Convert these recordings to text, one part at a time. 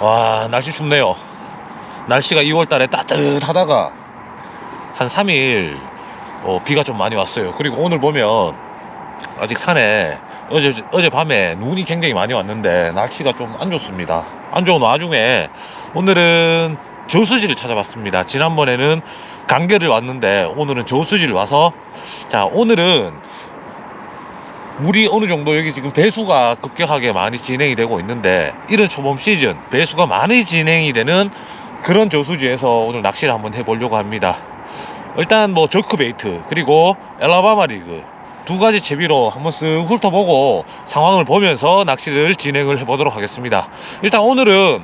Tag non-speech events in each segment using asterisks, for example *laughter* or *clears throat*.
와 날씨 춥네요. 날씨가 2월달에 따뜻하다가 한 3일 어, 비가 좀 많이 왔어요. 그리고 오늘 보면 아직 산에 어제 어젯밤에 눈이 굉장히 많이 왔는데 날씨가 좀 안 좋습니다. 안 좋은 와중에 오늘은 저수지를 찾아봤습니다. 지난번에는 강계를 왔는데 오늘은 저수지를 와서 자 오늘은 물이 어느 정도 여기 지금 배수가 급격하게 많이 진행이 되고 있는데 이른 초봄 시즌 배수가 많이 진행이 되는 그런 저수지에서 오늘 낚시를 한번 해보려고 합니다. 일단 뭐 저크 베이트 그리고 엘라바마 리그 두 가지 채비로 한번 쓱 훑어보고 상황을 보면서 낚시를 진행을 해보도록 하겠습니다. 일단 오늘은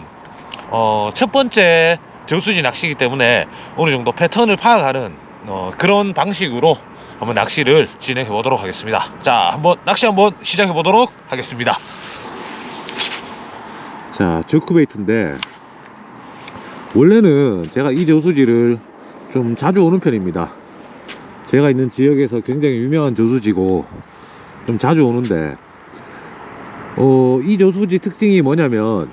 어, 첫 번째 저수지 낚시이기 때문에 어느 정도 패턴을 파악하는 어, 그런 방식으로 한번 낚시를 진행해 보도록 하겠습니다. 자, 한번 낚시 한번 시작해 보도록 하겠습니다. 자, 저크베이트인데 원래는 제가 이 저수지를 좀 자주 오는 편입니다. 제가 있는 지역에서 굉장히 유명한 저수지고 좀 자주 오는데 어, 이 저수지 특징이 뭐냐면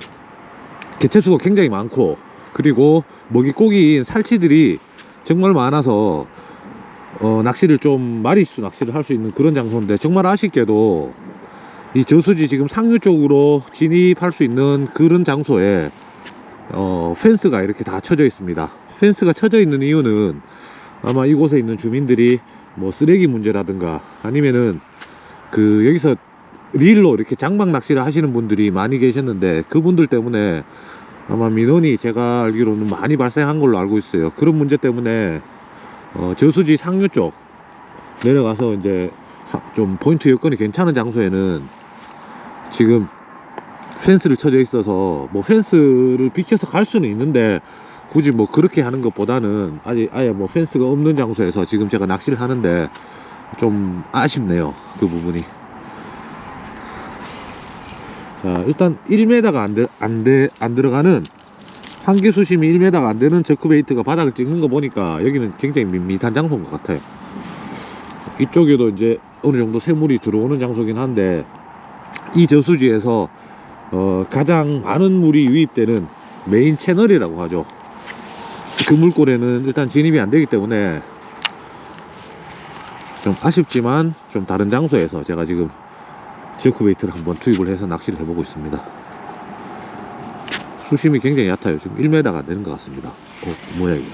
개체수가 굉장히 많고 그리고 먹이고기인 살치들이 정말 많아서 어, 낚시를 좀 마리수 낚시를 할 수 있는 그런 장소인데 정말 아쉽게도 이 저수지 지금 상류 쪽으로 진입할 수 있는 그런 장소에 어, 펜스가 이렇게 다 쳐져 있습니다. 펜스가 쳐져 있는 이유는 아마 이곳에 있는 주민들이 뭐 쓰레기 문제라든가 아니면은 그 여기서 릴로 이렇게 장막 낚시를 하시는 분들이 많이 계셨는데 그분들 때문에 아마 민원이 제가 알기로는 많이 발생한 걸로 알고 있어요. 그런 문제 때문에 어, 저수지 상류 쪽 내려가서 이제 사- 좀 포인트 여건이 괜찮은 장소에는 지금 펜스를 쳐져 있어서 뭐 펜스를 비춰서 갈 수는 있는데 굳이 뭐 그렇게 하는 것보다는 아직 아예 뭐 펜스가 없는 장소에서 지금 제가 낚시를 하는데 좀 아쉽네요 그 부분이. 자 일단 1m가 안, 들, 안, 돼, 안 들어가는 한계 수심이 1m가 안 되는 저크베이트가 바닥을 찍는 거 보니까 여기는 굉장히 밋밋한 장소인 것 같아요. 이쪽에도 이제 어느 정도 새물이 들어오는 장소긴 한데 이 저수지에서 어, 가장 많은 물이 유입되는 메인 채널이라고 하죠. 그 물골에는 일단 진입이 안 되기 때문에 좀 아쉽지만 좀 다른 장소에서 제가 지금 저크베이트를 한번 투입을 해서 낚시를 해보고 있습니다. 수심이 굉장히 얕아요. 지금 1m가 안 되는 것 같습니다. 어, 뭐야 이거?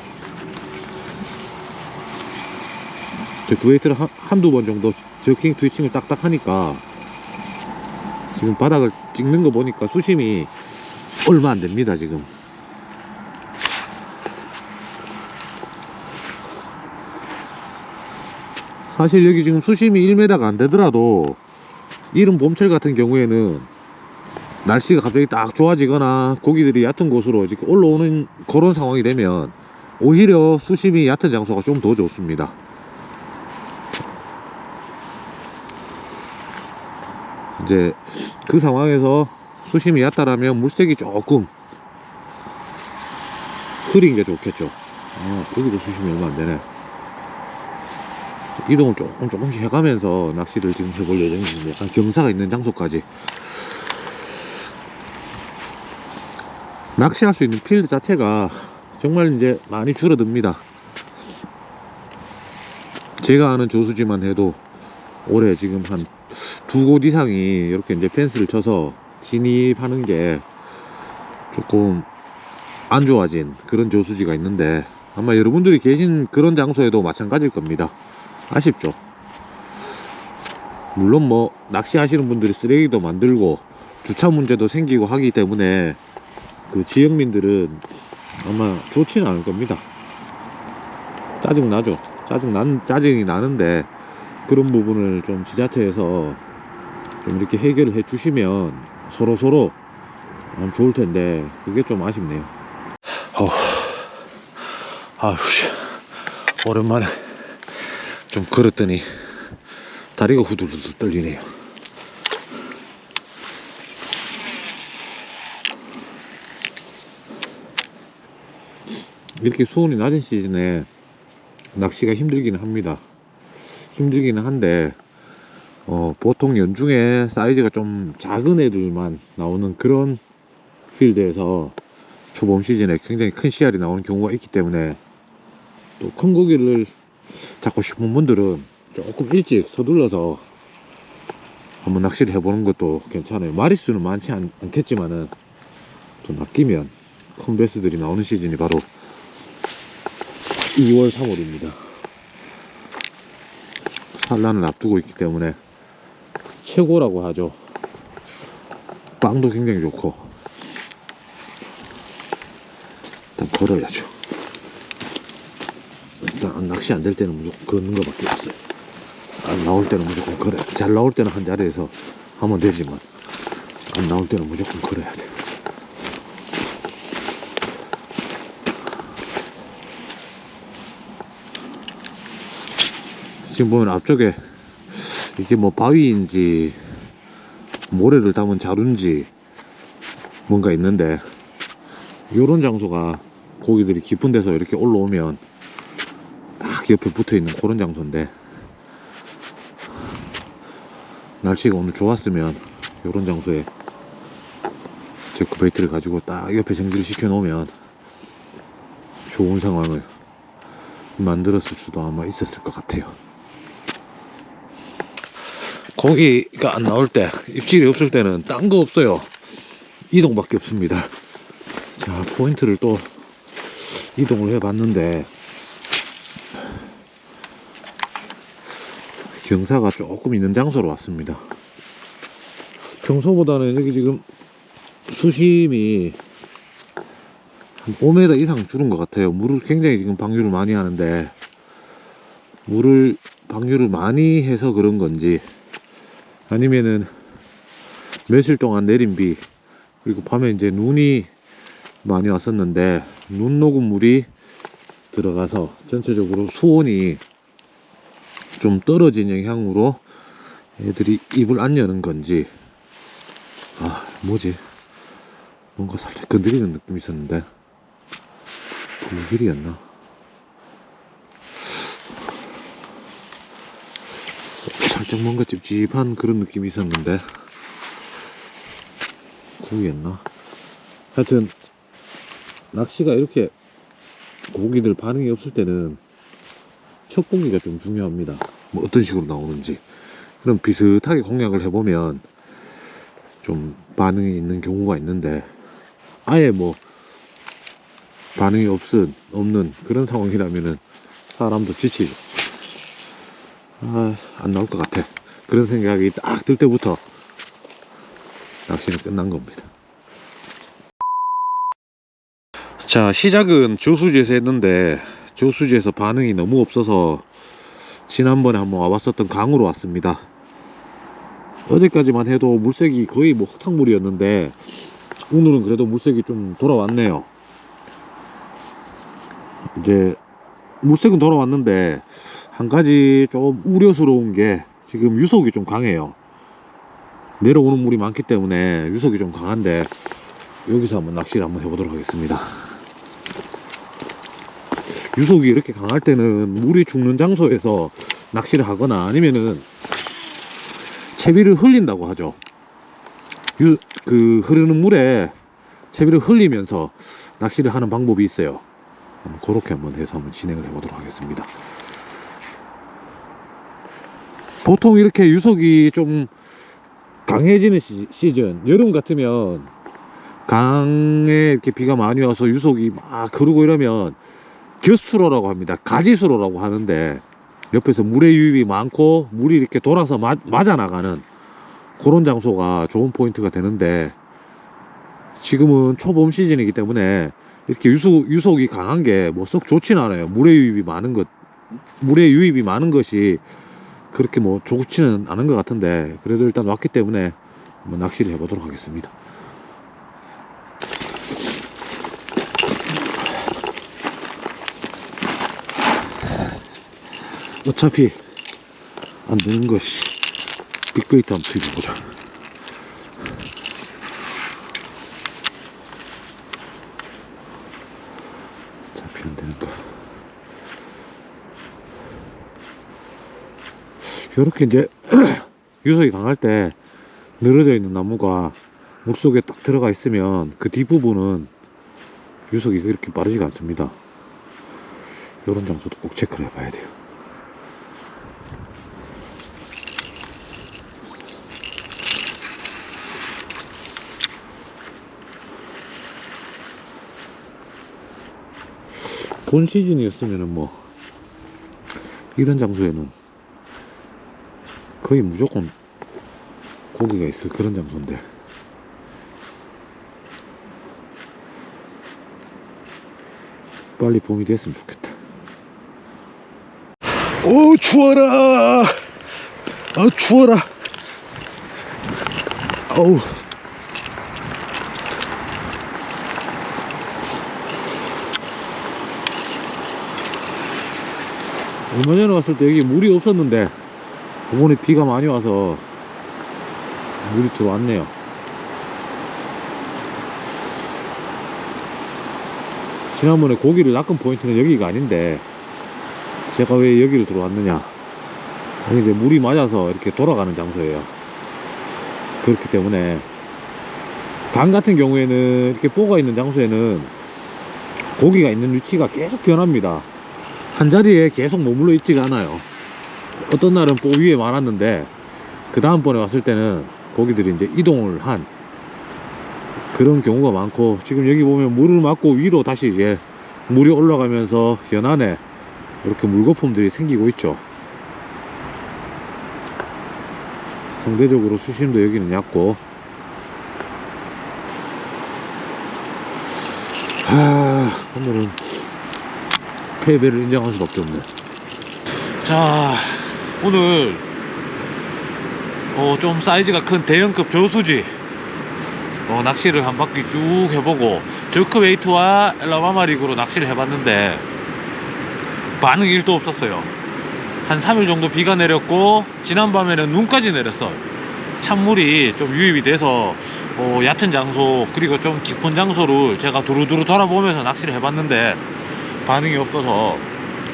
저 그웨이트를 한, 한두 번 정도 저킹 트위칭을 딱딱 하니까 지금 바닥을 찍는 거 보니까 수심이 얼마 안 됩니다 지금 사실 여기 지금 수심이 1m가 안 되더라도 이른 봄철 같은 경우에는 날씨가 갑자기 딱 좋아지거나 고기들이 얕은 곳으로 올라오는 그런 상황이 되면 오히려 수심이 얕은 장소가 좀 더 좋습니다. 이제 그 상황에서 수심이 얕다라면 물색이 조금 흐린 게 좋겠죠. 아, 여기도 수심이 얼마 안 되네. 이동을 조금 조금씩 해가면서 낚시를 지금 해볼 예정입니다. 약간 경사가 있는 장소까지. 낚시할 수 있는 필드 자체가 정말 이제 많이 줄어듭니다. 제가 아는 조수지만 해도 올해 지금 한 두 곳 이상이 이렇게 이제 펜스를 쳐서 진입하는 게 조금 안 좋아진 그런 조수지가 있는데 아마 여러분들이 계신 그런 장소에도 마찬가지일 겁니다. 아쉽죠. 물론 뭐 낚시하시는 분들이 쓰레기도 만들고 주차 문제도 생기고 하기 때문에 그 지역민들은 아마 좋지는 않을 겁니다. 짜증 나죠. 짜증 난 짜증이 나는데 그런 부분을 좀 지자체에서 좀 이렇게 해결을 해 주시면 서로 서로 참 좋을 텐데 그게 좀 아쉽네요. 어, 아휴 씨, 오랜만에 좀 걸었더니 다리가 후들후들 떨리네요. 이렇게 수온이 낮은 시즌에 낚시가 힘들기는 합니다. 힘들기는 한데 어, 보통 연중에 사이즈가 좀 작은 애들만 나오는 그런 필드에서 초봄 시즌에 굉장히 큰 씨알이 나오는 경우가 있기 때문에 또 큰 고기를 잡고 싶은 분들은 조금 일찍 서둘러서 한번 낚시를 해보는 것도 괜찮아요. 마리수는 많지 않, 않겠지만은 또 낚이면 큰 베스들이 나오는 시즌이 바로 2월, 3월입니다. 산란을 앞두고 있기 때문에 최고라고 하죠. 빵도 굉장히 좋고 일단 걸어야죠. 일단 낚시 안 될 때는 무조건 걷는 것밖에 없어요. 안 나올 때는 무조건 걸어야 돼. 잘 나올 때는 한 자리에서 하면 되지만 안 나올 때는 무조건 걸어야 돼. 지금 보면 앞쪽에 이게 뭐 바위인지 모래를 담은 자루인지 뭔가 있는데 요런 장소가 고기들이 깊은 데서 이렇게 올라오면 딱 옆에 붙어 있는 그런 장소인데 날씨가 오늘 좋았으면 요런 장소에 제크 베이트를 가지고 딱 옆에 정지를 시켜 놓으면 좋은 상황을 만들었을 수도 아마 있었을 것 같아요. 고기가 안 나올 때, 입질이 없을 때는 딴 거 없어요. 이동밖에 없습니다. 자, 포인트를 또 이동을 해 봤는데, 경사가 조금 있는 장소로 왔습니다. 평소보다는 여기 지금 수심이 한 5m 이상 줄은 것 같아요. 물을 굉장히 지금 방류를 많이 하는데, 물을 방류를 많이 해서 그런 건지, 아니면은 며칠 동안 내린 비 그리고 밤에 이제 눈이 많이 왔었는데 눈 녹은 물이 들어가서 전체적으로 수온이 좀 떨어진 영향으로 애들이 입을 안 여는 건지 아 뭐지? 뭔가 살짝 건드리는 느낌이 있었는데 불길이었나 살짝 뭔가 찝찝한 그런 느낌이 있었는데 고기였나? 하여튼 낚시가 이렇게 고기들 반응이 없을 때는 첫 고기가 좀 중요합니다. 뭐 어떤 식으로 나오는지 그럼 비슷하게 공략을 해보면 좀 반응이 있는 경우가 있는데 아예 뭐 반응이 없은 없는 그런 상황이라면은 사람도 지치죠. 아, 안 나올 것 같아. 그런 생각이 딱 들 때부터 낚시는 끝난 겁니다. 자, 시작은 조수지에서 했는데, 조수지에서 반응이 너무 없어서, 지난번에 한번 와봤었던 강으로 왔습니다. 어제까지만 해도 물색이 거의 뭐 흙탕물이었는데, 오늘은 그래도 물색이 좀 돌아왔네요. 이제, 물색은 돌아왔는데, 한 가지 좀 우려스러운 게 지금 유속이 좀 강해요. 내려오는 물이 많기 때문에 유속이 좀 강한데 여기서 한번 낚시를 한번 해보도록 하겠습니다. 유속이 이렇게 강할 때는 물이 죽는 장소에서 낚시를 하거나 아니면은 채비를 흘린다고 하죠. 유, 그 흐르는 물에 채비를 흘리면서 낚시를 하는 방법이 있어요. 한번 그렇게 한번 해서 한번 진행을 해보도록 하겠습니다. 보통 이렇게 유속이 좀 강해지는 시, 시즌 여름 같으면 강에 이렇게 비가 많이 와서 유속이 막 흐르고 이러면 겨수로라고 합니다 가지수로라고 하는데 옆에서 물의 유입이 많고 물이 이렇게 돌아서 마, 맞아 나가는 그런 장소가 좋은 포인트가 되는데 지금은 초봄 시즌이기 때문에 이렇게 유속, 유속이 강한 게 뭐 썩 좋지는 않아요 물의 유입이 많은 것 물의 유입이 많은 것이 그렇게 뭐 좋지는 않은 것 같은데 그래도 일단 왔기 때문에 한번 낚시를 해보도록 하겠습니다. 어차피 안 되는 것이 빅베이트 한번 투입해보자. 어차피 안 되는 거. 요렇게 이제 *clears throat* 유속이 강할 때 늘어져 있는 나무가 물속에 딱 들어가 있으면 그 뒷부분은 유속이 그렇게 빠르지가 않습니다. 이런 장소도 꼭 체크를 해봐야 돼요. 본 시즌이었으면은 뭐 이런 장소에는 거의 무조건 고기가 있을 그런 장소인데 빨리 봄이 됐으면 좋겠다. 오 추워라. 아 추워라. 아우. 얼마 전에 왔을 때 여기 물이 없었는데 이번에 비가 많이 와서 물이 들어왔네요. 지난번에 고기를 낚은 포인트는 여기가 아닌데 제가 왜 여기를 들어왔느냐. 이제 물이 맞아서 이렇게 돌아가는 장소예요. 그렇기 때문에 강 같은 경우에는 이렇게 뽀가 있는 장소에는 고기가 있는 위치가 계속 변합니다. 한 자리에 계속 머물러 있지가 않아요 어떤 날은 뽀 위에 많았는데 그 다음번에 왔을 때는 고기들이 이제 이동을 한 그런 경우가 많고 지금 여기 보면 물을 맞고 위로 다시 이제 물이 올라가면서 연안에 이렇게 물거품들이 생기고 있죠. 상대적으로 수심도 여기는 얕고. 하 오늘은 패배를 인정할 수밖에 없네. 자 오늘 어, 좀 사이즈가 큰 대형급 저수지. 어, 낚시를 한 바퀴 쭉 해보고 저크웨이트와 엘라바마 리그로 낚시를 해봤는데 반응이 1도 없었어요. 한 3일 정도 비가 내렸고 지난밤에는 눈까지 내렸어. 찬물이 좀 유입이 돼서 어, 얕은 장소 그리고 좀 깊은 장소를 제가 두루두루 돌아보면서 낚시를 해봤는데 반응이 없어서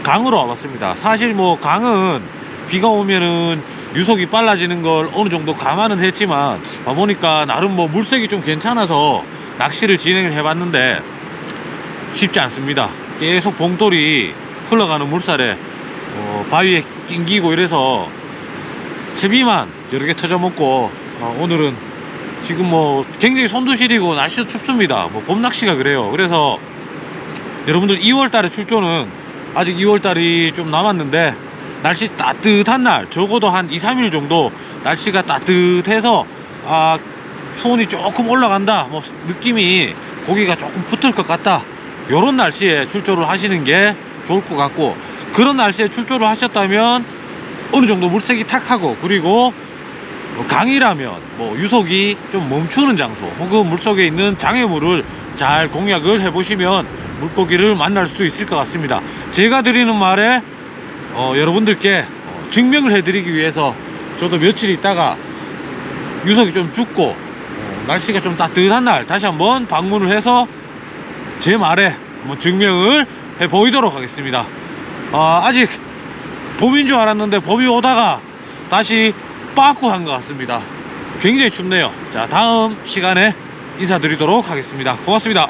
강으로 와봤습니다. 사실 뭐 강은 비가 오면은 유속이 빨라지는 걸 어느 정도 감안은 했지만 와보니까 나름 뭐 물색이 좀 괜찮아서 낚시를 진행을 해봤는데 쉽지 않습니다. 계속 봉돌이 흘러가는 물살에 어, 바위에 낑기고 이래서 채비만 여러 개 터져 먹고 어, 오늘은 지금 뭐 굉장히 손도 시리고 날씨도 춥습니다. 뭐 봄 낚시가 그래요. 그래서 여러분들 2월달에 출조는 아직 2월달이 좀 남았는데 날씨 따뜻한 날 적어도 한 2, 3일 정도 날씨가 따뜻해서 아 수온이 조금 올라간다. 뭐 느낌이 고기가 조금 붙을 것 같다. 요런 날씨에 출조를 하시는 게 좋을 것 같고 그런 날씨에 출조를 하셨다면 어느 정도 물색이 탁하고 그리고 뭐 강이라면 뭐 유속이 좀 멈추는 장소 혹은 물속에 있는 장애물을 잘 공략을 해보시면 물고기를 만날 수 있을 것 같습니다. 제가 드리는 말에 어, 여러분들께 어, 증명을 해드리기 위해서 저도 며칠 있다가 유속이 좀 죽고 어, 날씨가 좀 따뜻한 날 다시 한번 방문을 해서 제 말에 한번 증명을 해 보이도록 하겠습니다. 아, 아직 봄인 줄 알았는데 봄이 오다가 다시 빠꾸 한 것 같습니다. 굉장히 춥네요. 자 다음 시간에 인사드리도록 하겠습니다. 고맙습니다